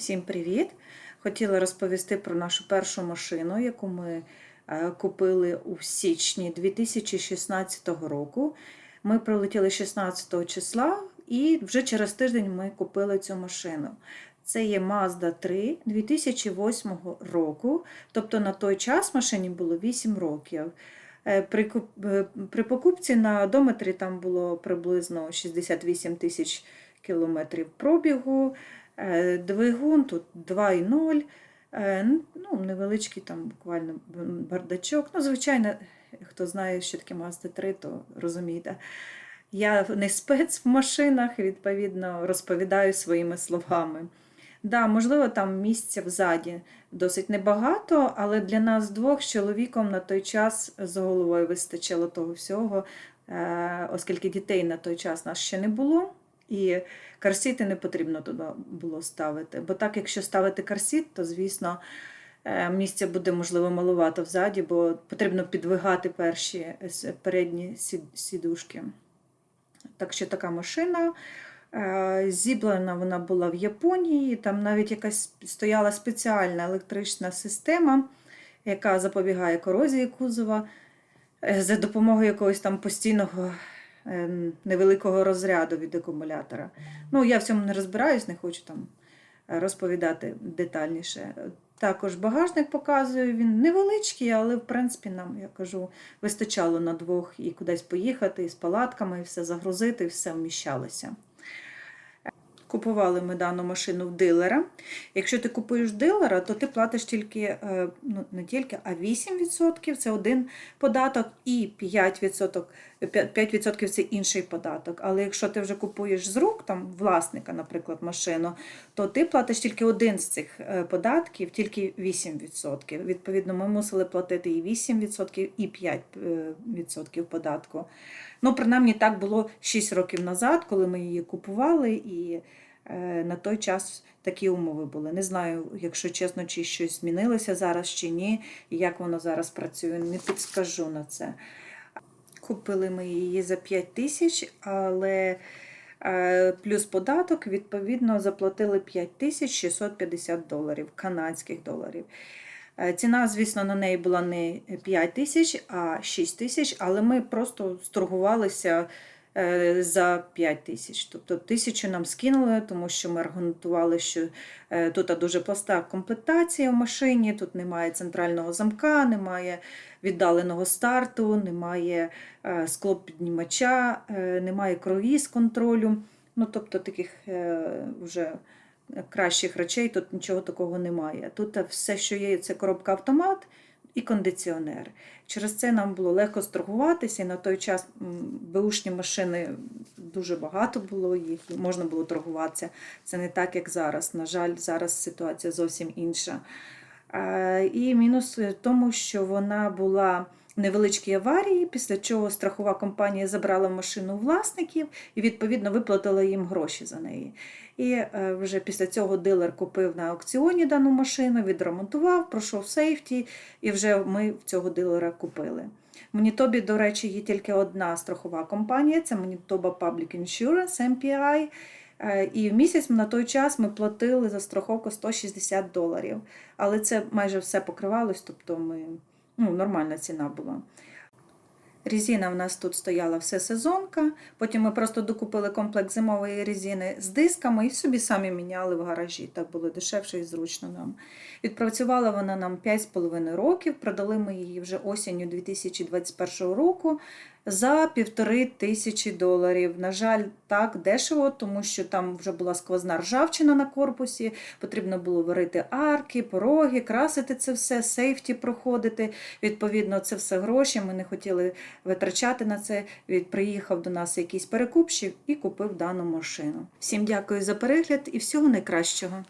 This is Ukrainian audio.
Всім привіт! Хотіла розповісти про нашу першу машину, яку ми е, купили у січні 2016 року. Ми прилетіли 16 числа і вже через тиждень ми купили цю машину. Це є Mazda 3 2008 року, тобто на той час машині було 8 років. Е, При, е, при покупці на одометрі там було приблизно 68 тисяч кілометрів пробігу. Е, Двигун тут 2,0. е, Ну, невеличкий там буквально бардачок. Ну, звичайно, хто знає, що таке Mazda 3, то розумієте. Я не спец в машинах, відповідно, розповідаю своїми словами. Да, можливо, там місця взаді досить небагато, але для нас двох з чоловіком на той час з головою вистачило того всього, е, оскільки дітей на той час нас ще не було. І карсіти не потрібно туди було ставити. Бо так, якщо ставити карсіт, то, звісно, е, місця буде, можливо, малувато взаді, бо потрібно підвигати перші передні сідушки. Так що така машина. Е, Зіблена вона була в Японії, там навіть якась стояла спеціальна електрична система, яка запобігає корозії кузова е, за допомогою якогось там постійного е, невеликого розряду від акумулятора. Ну, я в цьому не розбираюсь, не хочу там е, розповідати детальніше. Також багажник показую, він невеличкий, але в принципі нам, я кажу, вистачало на двох і кудись поїхати, і з палатками, і все загрузити, і все вміщалося. Купували ми дану машину в дилера. Якщо ти купуєш дилера, то ти платиш тільки е, ну, не тільки, а 8% це один податок, і 5%, 5% це інший податок. Але якщо ти вже купуєш з рук там, власника, наприклад, машину, то ти платиш тільки один з цих е, податків, тільки 8%. Відповідно, ми мусили платити і 8%, і 5% податку. Ну, принаймні, так було 6 років назад, коли ми її купували, і е, на той час такі умови були. Не знаю, якщо чесно, чи щось змінилося зараз чи ні, і як воно зараз працює, не підскажу на це. Купили ми її за 5 тисяч, але е, плюс податок, відповідно, заплатили 5650 доларів, канадських доларів. Е, Ціна, звісно, на неї була не 5 тисяч, а 6 тисяч, але ми просто сторгувалися е, за 5 тисяч. Тобто тисячу нам скинули, тому що ми аргументували, що е, тут дуже проста комплектація в машині, тут немає центрального замка, немає віддаленого старту, немає е, склопіднімача, е, немає круїз контролю. Ну, тобто таких е, вже кращих речей, тут нічого такого немає. Тут все, що є, це коробка автомат і кондиціонери. Через це нам було легко торгуватися, і на той час Бушні машини дуже багато було їх, можна було торгуватися. Це не так, як зараз. На жаль, зараз ситуація зовсім інша. Е, І мінус в тому, що вона була невеличкій аварії, після чого страхова компанія забрала машину власників і, відповідно, виплатила їм гроші за неї. І е, вже після цього дилер купив на аукціоні дану машину, відремонтував, пройшов сейфті, і вже ми цього дилера купили. В Манітобі, до речі, є тільки одна страхова компанія це Manitoba Public Insurance, MPI. Е, І в місяць на той час ми платили за страховку 160 доларів. Але це майже все покривалось, тобто ми, ну, нормальна ціна була. Резина в нас тут стояла все сезонка, потім ми просто докупили комплект зимової резини з дисками і собі самі міняли в гаражі. Так було дешевше і зручно нам. Відпрацювала вона нам 5,5 років, продали ми її вже осінню 2021 року за півтори тисячі доларів. На жаль, так дешево, тому що там вже була сквозна ржавчина на корпусі, потрібно було варити арки, пороги, красити це все, сейфті проходити. Відповідно, це все гроші. Ми не хотіли витрачати на це. Від- Приїхав до нас якийсь перекупщик і купив дану машину. Всім дякую за перегляд і всього найкращого.